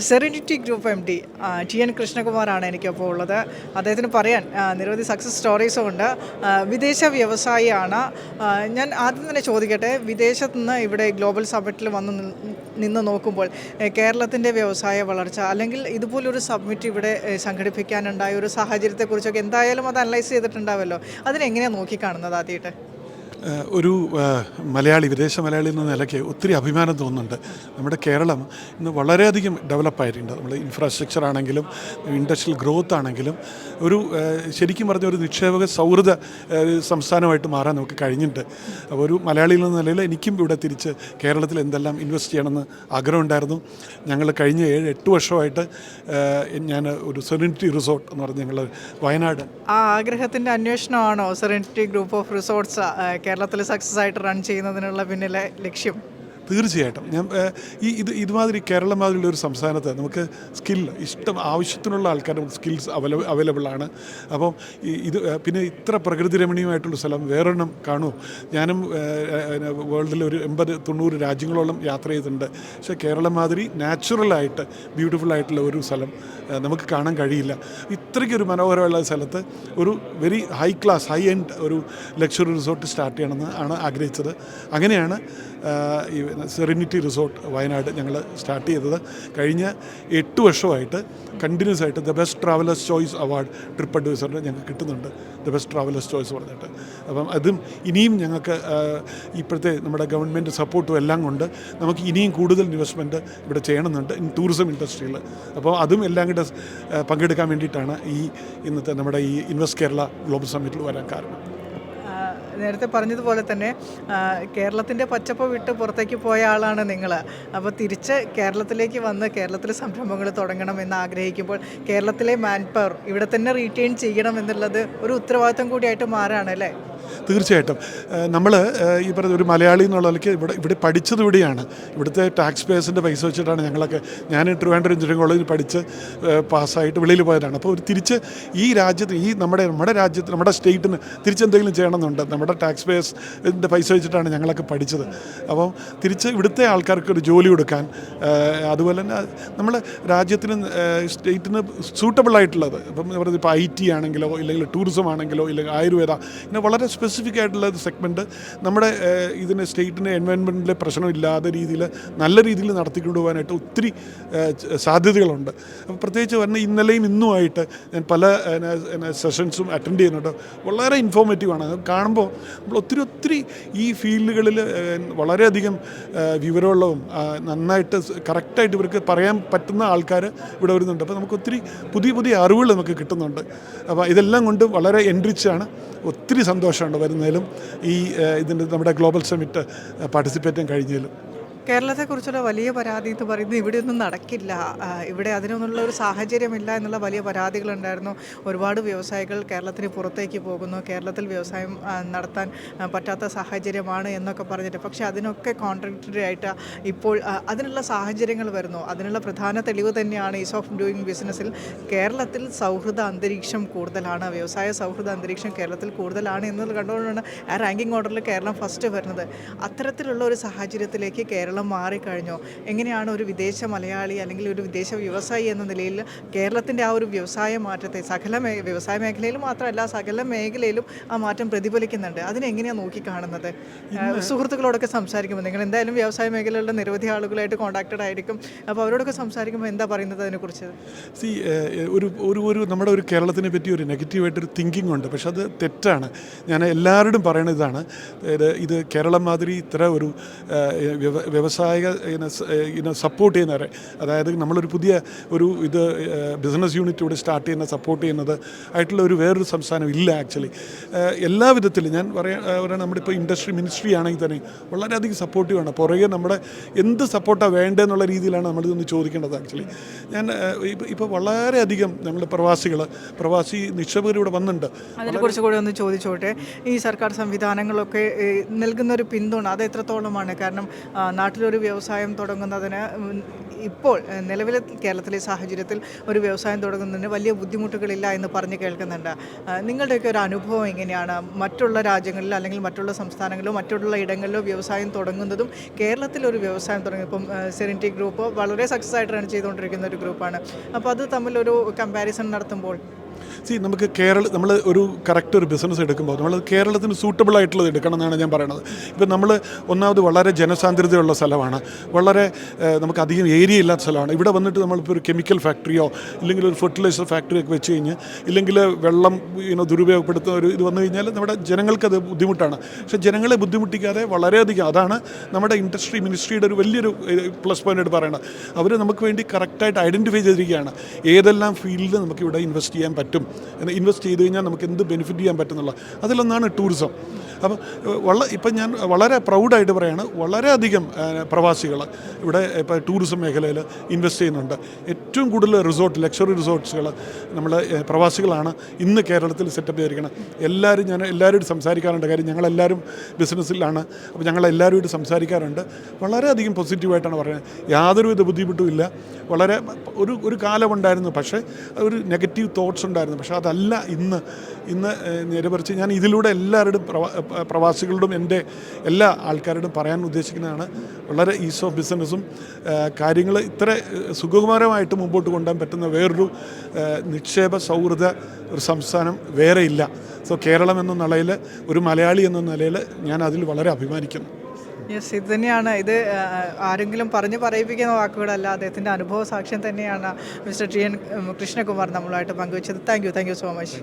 Serenity group M D T N കൃഷ്ണകുമാറാണ് എനിക്കപ്പോൾ ഉള്ളത്. അദ്ദേഹത്തിന് പറയാൻ നിരവധി സക്സസ് സ്റ്റോറീസും ഉണ്ട്. വിദേശ വ്യവസായിയാണ്. ഞാൻ ആദ്യം തന്നെ ചോദിക്കട്ടെ വിദേശത്ത് നിന്ന് ഇവിടെ ഗ്ലോബൽ സബ്മിറ്റിൽ വന്ന് നിന്ന് നോക്കുമ്പോൾ കേരളത്തിന്റെ വ്യവസായ വളർച്ച അല്ലെങ്കിൽ ഇതുപോലൊരു സബ്മിറ്റ് ഇവിടെ സംഘടിപ്പിക്കാനുണ്ടായ ഒരു സാഹചര്യത്തെക്കുറിച്ചൊക്കെ എന്തായാലും അത് അനലൈസ് ചെയ്തിട്ടുണ്ടാവുമല്ലോ അതിനെങ്ങനെയാണ് നോക്കിക്കാണുന്നത് ആദ്യമായിട്ട്? ഒരു മലയാളി വിദേശ മലയാളി എന്ന നിലയ്ക്ക് ഒത്തിരി അഭിമാനം തോന്നുന്നുണ്ട്. നമ്മുടെ കേരളം ഇന്ന് വളരെയധികം ഡെവലപ്പായിട്ടുണ്ട് നമ്മൾ ഇൻഫ്രാസ്ട്രക്ചർ ആണെങ്കിലും ഇൻഡസ്ട്രിയൽ ഗ്രോത്ത് ആണെങ്കിലും ഒരു ശരിക്കും പറഞ്ഞ ഒരു നിക്ഷേപക സൗഹൃദ സംസ്ഥാനമായിട്ട് മാറാൻ നമുക്ക് കഴിഞ്ഞിട്ടുണ്ട്. അപ്പോൾ ഒരു മലയാളി എന്ന നിലയിൽ എനിക്കും ഇവിടെ തിരിച്ച് കേരളത്തിൽ എന്തെല്ലാം ഇൻവെസ്റ്റ് ചെയ്യണമെന്ന് ആഗ്രഹമുണ്ടായിരുന്നു ഞങ്ങൾ കഴിഞ്ഞ ഏഴ് എട്ട് വർഷമായിട്ട് ഞാൻ ഒരു സെറിനിറ്റി റിസോർട്ട് എന്ന് പറഞ്ഞ് ഞങ്ങൾ വയനാട് ആ ആഗ്രഹത്തിന്റെ അന്വേഷണമാണോ? സെറിനിറ്റി ഗ്രൂപ്പ് ഓഫ് റിസോർട്ട്സ് കേരളത്തിൽ സക്സസ് ആയിട്ട് റൺ ചെയ്യുന്നതിനുള്ള പിന്നിലെ ലക്ഷ്യം. തീർച്ചയായിട്ടും. ഞാൻ ഈ ഇത് ഇതുമാതിരി കേരളം മാതിരിയുള്ള ഒരു സംസ്ഥാനത്ത് നമുക്ക് സ്കിൽ ഇഷ്ടം ആവശ്യത്തിനുള്ള ആൾക്കാർ നമുക്ക് സ്കിൽസ് അവൈല അവൈലബിൾ ആണ് അപ്പം ഇത് പിന്നെ ഇത്ര പ്രകൃതി രമണീയമായിട്ടുള്ള സ്ഥലം വേറൊരെണ്ണം കാണുമോ ഞാനും വേൾഡിൽ ഒരു എൺപത് തൊണ്ണൂറ് രാജ്യങ്ങളോളം യാത്ര ചെയ്തിട്ടുണ്ട്. പക്ഷേ കേരളം മാതിരി നാച്ചുറലായിട്ട് ബ്യൂട്ടിഫുൾ ആയിട്ടുള്ള ഒരു സ്ഥലം നമുക്ക് കാണാൻ കഴിയില്ല. ഇത്രയ്ക്കൊരു മനോഹരമുള്ള സ്ഥലത്ത് ഒരു very high class high end ഒരു ലക്ഷറി റിസോർട്ട് സ്റ്റാർട്ട് ചെയ്യണമെന്ന് ആണ് ആഗ്രഹിച്ചത്. അങ്ങനെയാണ് ഈ സെറിനിറ്റി റിസോർട്ട് വയനാട് ഞങ്ങൾ സ്റ്റാർട്ട് ചെയ്തത് കഴിഞ്ഞ എട്ട് വർഷമായിട്ട് കണ്ടിന്യൂസ് ആയിട്ട് the best travellers choice award trip അഡ്വൈസറിന് ഞങ്ങൾക്ക് കിട്ടുന്നുണ്ട്. ദ ബെസ്റ്റ് ട്രാവലേഴ്സ് ചോയ്സ് പറഞ്ഞിട്ട്. അപ്പം അതും ഇനിയും ഞങ്ങൾക്ക് ഇപ്പോഴത്തെ നമ്മുടെ ഗവൺമെന്റ് സപ്പോർട്ടും എല്ലാം കൊണ്ട് നമുക്ക് ഇനിയും കൂടുതൽ ഇൻവെസ്റ്റ്മെന്റ് ഇവിടെ ചെയ്യണമെന്നുണ്ട് ഇൻ ടൂറിസം ഇൻഡസ്ട്രിയിൽ അപ്പോൾ അതും എല്ലാം കൂടെ പങ്കെടുക്കാൻ വേണ്ടിയിട്ടാണ് ഈ ഇന്നത്തെ നമ്മുടെ ഈ ഇൻവെസ്റ്റ് കേരള ഗ്ലോബൽ സമ്മിറ്റിൽ വരാൻ കാരണം. നേരത്തെ പറഞ്ഞതുപോലെ തന്നെ കേരളത്തിന്റെ പച്ചപ്പ് വിട്ട് പുറത്തേക്ക് പോയ ആളാണ് നിങ്ങൾ അപ്പോൾ തിരിച്ച് കേരളത്തിലേക്ക് വന്ന് കേരളത്തിൽ സംരംഭങ്ങൾ തുടങ്ങണം എന്ന് ആഗ്രഹിക്കുമ്പോൾ കേരളത്തിലെ മാൻ പവർ ഇവിടെ തന്നെ റീറ്റെയിൻ ചെയ്യണം എന്നുള്ളത് ഒരു ഉത്തരവാദിത്തം കൂടിയായിട്ട് മാറുകയാണ് അല്ലേ? തീർച്ചയായിട്ടും. നമ്മൾ ഈ പറഞ്ഞ ഒരു മലയാളി എന്നുള്ള നിലയ്ക്ക് ഇവിടെ ഇവിടെ പഠിച്ചത് ഇവിടെയാണ് ഇവിടുത്തെ ടാക്സ് പേഴ്സിന്റെ പൈസ വെച്ചിട്ടാണ് ഞങ്ങളൊക്കെ ഞാൻ ട്രിവാൻഡ്രം എഞ്ചിനീയറിംഗ് കോളേജിൽ പഠിച്ച് പാസ്സായിട്ട് വെളിയിൽ പോയതാണ്. അപ്പോൾ ഒരു തിരിച്ച് ഈ രാജ്യത്ത് ഈ നമ്മുടെ നമ്മുടെ രാജ്യത്ത് നമ്മുടെ സ്റ്റേറ്റിന് തിരിച്ചെന്തെങ്കിലും ചെയ്യണമെന്നുണ്ട്. നമ്മുടെ ടാക്സ് പേഴ്സിന്റെ പൈസ വെച്ചിട്ടാണ് ഞങ്ങളൊക്കെ പഠിച്ചത്. അപ്പോൾ തിരിച്ച് ഇവിടുത്തെ ആൾക്കാർക്ക് ഒരു ജോലി കൊടുക്കാൻ അതുപോലെ തന്നെ നമ്മൾ രാജ്യത്തിന് സ്റ്റേറ്റിന് സൂട്ടബിൾ ആയിട്ടുള്ളത്. ഇപ്പം പറയുന്നത് ഇപ്പോൾ ഐ ടി ആണെങ്കിലോ ഇല്ലെങ്കിൽ ടൂറിസം ആണെങ്കിലോ ഇല്ലെങ്കിൽ ആയുർവേദ ഇങ്ങനെ വളരെ സ്പെസിഫിക് ആയിട്ടുള്ള സെഗ്മെന്റ് നമ്മുടെ ഇതിനെ സ്റ്റേറ്റിന് എൻവയൺമെന്റിലെ പ്രശ്നമില്ലാത്ത രീതിയിൽ നല്ല രീതിയിൽ നടത്തിക്കൊണ്ടുപോകാനായിട്ട് ഒത്തിരി സാധ്യതകളുണ്ട്. അപ്പോൾ പ്രത്യേകിച്ച് പറഞ്ഞ ഇന്നലെയും ഇന്നുമായിട്ട് ഞാൻ പല സെഷൻസും അറ്റൻഡ് ചെയ്യുന്നുണ്ട്. വളരെ ഇൻഫോർമേറ്റീവാണ് കാണുമ്പോൾ നമ്മൾ ഒത്തിരി ഒത്തിരി ഈ ഫീൽഡുകളിൽ വളരെയധികം വിവരമുള്ളതും നന്നായിട്ട് കറക്റ്റായിട്ട് ഇവർക്ക് പറയാൻ പറ്റുന്ന ആൾക്കാർ ഇവിടെ വരുന്നുണ്ട്. അപ്പോൾ നമുക്ക് ഒത്തിരി പുതിയ പുതിയ അറിവുകൾ നമുക്ക് കിട്ടുന്നുണ്ട്. അപ്പോൾ ഇതെല്ലാം കൊണ്ട് വളരെ എൻറിച്ചാണ് ഒത്തിരി സന്തോഷമുണ്ട് വരുന്നതിലും ഈ ഇതിന്റെ നമ്മുടെ ഗ്ലോബൽ സമിറ്റ് പാർട്ടിസിപ്പേറ്റ് ചെയ്യാൻ കഴിഞ്ഞതിലും. കേരളത്തെക്കുറിച്ചുള്ള വലിയ പരാതി എന്ന് പറയുന്നത് ഇവിടെയൊന്നും നടക്കില്ല. ഇവിടെ അതിനൊന്നുള്ള ഒരു സാഹചര്യമില്ല എന്നുള്ള വലിയ പരാതികളുണ്ടായിരുന്നു. ഒരുപാട് വ്യവസായികൾ കേരളത്തിന് പുറത്തേക്ക് പോകുന്നു. കേരളത്തിൽ വ്യവസായം നടത്താൻ പറ്റാത്ത സാഹചര്യമാണ് എന്നൊക്കെ പറഞ്ഞിട്ട്. പക്ഷേ അതിനൊക്കെ കോൺട്രഡിക്ടറി ആയിട്ട് ഇപ്പോൾ അതിനുള്ള സാഹചര്യങ്ങൾ വരുന്നു. അതിനുള്ള പ്രധാന തെളിവ് തന്നെയാണ് ഈസ് ഓഫ് ഡൂയിങ് ബിസിനസ്സിൽ കേരളത്തിൽ സൗഹൃദ അന്തരീക്ഷം കൂടുതലാണ്. വ്യവസായ സൗഹൃദ അന്തരീക്ഷം കേരളത്തിൽ കൂടുതലാണ് എന്നത് കണ്ടുകൊണ്ടാണ് ആ റാങ്കിങ് ഓർഡറിൽ കേരളം ഫസ്റ്റ് വരുന്നത്. അത്തരത്തിലുള്ള ഒരു സാഹചര്യത്തിലേക്ക് കേരളം മാറിക്കഴിഞ്ഞോ? എങ്ങനെയാണ് ഒരു വിദേശ മലയാളി അല്ലെങ്കിൽ ഒരു വിദേശ വ്യവസായി എന്ന നിലയിൽ കേരളത്തിന്റെ ആ ഒരു വ്യവസായ മാറ്റത്തെ സകല മേ വ്യവസായ മേഖലയിൽ മാത്രമല്ല സകല മേഖലയിലും ആ മാറ്റം പ്രതിഫലിക്കുന്നുണ്ട്. അതിനെങ്ങനെയാണ് നോക്കിക്കാണുന്നത്? സുഹൃത്തുക്കളോടൊക്കെ സംസാരിക്കുമ്പോൾ നിങ്ങൾ എന്തായാലും വ്യവസായ മേഖലയിലുള്ള നിരവധി ആളുകളായിട്ട് കോൺടാക്റ്റഡ് ആയിരിക്കും. അപ്പോൾ അവരോടൊക്കെ സംസാരിക്കുമ്പോൾ എന്താ പറയുന്നത് അതിനെക്കുറിച്ച്? സി ഒരു ഒരു ഒരു നമ്മുടെ ഒരു കേരളത്തിനെ പറ്റി ഒരു നെഗറ്റീവായിട്ടൊരു തിങ്കിങ് ഉണ്ട്. പക്ഷെ അത് തെറ്റാണ്. ഞാൻ എല്ലാവരോടും പറയണ ഇതാണ്. ഇത് കേരളം മാതിരി ഇത്ര ഒരു വ്യവസായിക ഇങ്ങനെ സപ്പോർട്ട് ചെയ്യുന്നവരെ അതായത് നമ്മളൊരു പുതിയ ഒരു ഇത് ബിസിനസ് യൂണിറ്റ് ഇവിടെ സ്റ്റാർട്ട് ചെയ്യുന്ന സപ്പോർട്ട് ചെയ്യുന്നത് ആയിട്ടുള്ള ഒരു വേറൊരു സംസ്ഥാനം ഇല്ല ആക്ച്വലി എല്ലാ വിധത്തിലും ഞാൻ പറയാൻ നമ്മുടെ ഇപ്പോൾ ഇൻഡസ്ട്രി മിനിസ്ട്രി ആണെങ്കിൽ തന്നെ വളരെയധികം സപ്പോർട്ടീവാണ് പുറകെ നമ്മുടെ എന്ത് സപ്പോർട്ടാണ് വേണ്ടതെന്നുള്ള രീതിയിലാണ് നമ്മളിതൊന്ന് ചോദിക്കേണ്ടത് ആക്ച്വലി ഞാൻ ഇപ്പോൾ വളരെയധികം നമ്മുടെ പ്രവാസികൾ പ്രവാസി നിക്ഷേപകർ ഇവിടെ വന്നിട്ടുണ്ട് അതിനെക്കുറിച്ച് കൂടെ ഒന്ന് ചോദിച്ചോട്ടെ? ഈ സർക്കാർ സംവിധാനങ്ങളൊക്കെ നൽകുന്ന ഒരു പിന്തുണ അത് എത്രത്തോളമാണ്? കാരണം നാട്ടിലൊരു വ്യവസായം തുടങ്ങുന്നതിന് ഇപ്പോൾ നിലവിലെ കേരളത്തിലെ സാഹചര്യത്തിൽ ഒരു വ്യവസായം തുടങ്ങുന്നതിന് വലിയ ബുദ്ധിമുട്ടുകളില്ല എന്ന് പറഞ്ഞ് കേൾക്കുന്നുണ്ട്. നിങ്ങളുടെയൊക്കെ ഒരു അനുഭവം എങ്ങനെയാണ്? മറ്റുള്ള രാജ്യങ്ങളിൽ അല്ലെങ്കിൽ മറ്റുള്ള സംസ്ഥാനങ്ങളിലോ മറ്റുള്ള ഇടങ്ങളിലോ വ്യവസായം തുടങ്ങുന്നതും കേരളത്തിൽ ഒരു വ്യവസായം തുടങ്ങി ഇപ്പം സെറിന്റി ഗ്രൂപ്പ് വളരെ സക്സസ് ആയിട്ട് റൺ ചെയ്തുകൊണ്ടിരിക്കുന്ന ഒരു ഗ്രൂപ്പാണ് അപ്പോൾ അത് തമ്മിലൊരു കമ്പാരിസൺ നടത്തുമ്പോൾ സി നമുക്ക് കേരള നമ്മൾ ഒരു കറക്റ്റ് ഒരു ബിസിനസ് എടുക്കുമ്പോൾ നമ്മൾ കേരളത്തിന് സൂട്ടബിൾ ആയിട്ടുള്ളത് എടുക്കണം എന്നാണ് ഞാൻ പറയുന്നത്. ഇപ്പം നമ്മൾ ഒന്നാമത് വളരെ ജനസാന്ദ്രതയുള്ള സ്ഥലമാണ്. വളരെ നമുക്ക് അധികം ഏരിയ ഇല്ലാത്ത സ്ഥലമാണ്. ഇവിടെ വന്നിട്ട് നമ്മളിപ്പോൾ ഒരു കെമിക്കൽ ഫാക്ടറിയോ ഇല്ലെങ്കിൽ ഒരു ഫെർട്ടിലൈസർ ഫാക്ടറിയൊക്കെ വെച്ച് കഴിഞ്ഞ് ഇല്ലെങ്കിൽ വെള്ളം ഇനോ ദുരുപയോഗപ്പെടുത്തുന്ന ഒരു ഇത് വന്നു കഴിഞ്ഞാൽ നമ്മുടെ ജനങ്ങൾക്കത് ബുദ്ധിമുട്ടാണ്. പക്ഷേ ജനങ്ങളെ ബുദ്ധിമുട്ടിക്കാതെ വളരെയധികം അതാണ് നമ്മുടെ ഇൻഡസ്ട്രി മിനിസ്ട്രിയുടെ ഒരു വലിയൊരു പ്ലസ് പോയിന്റ് ആയിട്ട് പറയുന്നത് അവർ നമുക്ക് വേണ്ടി കറക്റ്റായിട്ട് ഐഡന്റിഫൈ ചെയ്തിരിക്കുകയാണ്. ഏതെല്ലാം ഫീൽഡിൽ നമുക്ക് ഇവിടെ ഇൻവെസ്റ്റ് ചെയ്യാൻ പറ്റും? ഇൻവെസ്റ്റ് ചെയ്ത് കഴിഞ്ഞാൽ നമുക്ക് എന്ത് ബെനിഫിറ്റ് ചെയ്യാൻ പറ്റുന്നുള്ള അതിലൊന്നാണ് ടൂറിസം അപ്പം വള ഇപ്പം ഞാൻ വളരെ പ്രൗഡായിട്ട് പറയാണ് വളരെയധികം പ്രവാസികൾ ഇവിടെ ഇപ്പോൾ ടൂറിസം മേഖലയിൽ ഇൻവെസ്റ്റ് ചെയ്യുന്നുണ്ട്. ഏറ്റവും കൂടുതൽ റിസോർട്ട് ലക്ഷറി റിസോർട്ട്സുകൾ നമ്മൾ പ്രവാസികളാണ് ഇന്ന് കേരളത്തിൽ സെറ്റപ്പ് ചെയ്തിരിക്കുന്നത്. എല്ലാവരും ഞാൻ എല്ലാവരോടും സംസാരിക്കാറുണ്ട്. കാര്യം ഞങ്ങളെല്ലാവരും ബിസിനസ്സിലാണ് അപ്പോൾ ഞങ്ങളെല്ലാവരുമായിട്ട് സംസാരിക്കാറുണ്ട്. വളരെയധികം പോസിറ്റീവായിട്ടാണ് പറയുന്നത്. യാതൊരുവിധ ബുദ്ധിമുട്ടും ഇല്ല. വളരെ ഒരു ഒരു കാലമുണ്ടായിരുന്നു പക്ഷേ ഒരു നെഗറ്റീവ് തോട്ട്സ് ഉണ്ടായിരുന്നു. പക്ഷേ അതല്ല ഇന്ന്. ഇന്ന് നേരെ പറിച്ച് ഞാൻ ഇതിലൂടെ എല്ലാവരുടെയും പ്രവാ പ്രവാസികളോടും എന്റെ എല്ലാ ആൾക്കാരോടും പറയാൻ ഉദ്ദേശിക്കുന്നതാണ് വളരെ ഈസ് ഓഫ് ബിസിനസ്സും കാര്യങ്ങൾ ഇത്ര സുഖകുമാരമായിട്ട് മുമ്പോട്ട് കൊണ്ടുപോകാൻ പറ്റുന്ന വേറൊരു നിക്ഷേപ സൗഹൃദ ഒരു സംസ്ഥാനം വേറെ ഇല്ല. സോ കേരളം എന്ന നിലയിൽ ഒരു മലയാളി എന്ന നിലയിൽ ഞാൻ അതിൽ വളരെ അഭിമാനിക്കുന്നു. യെസ് ഇത് തന്നെയാണ്. ഇത് ആരെങ്കിലും പറഞ്ഞ് പറയിപ്പിക്കുന്ന വാക്കുകളല്ല അദ്ദേഹത്തിന്റെ അനുഭവ സാക്ഷ്യം തന്നെയാണ് മിസ്റ്റർ ടി എൻ കൃഷ്ണകുമാർ നമ്മളുമായിട്ട് പങ്കുവച്ചത്. Thank you thank you so much.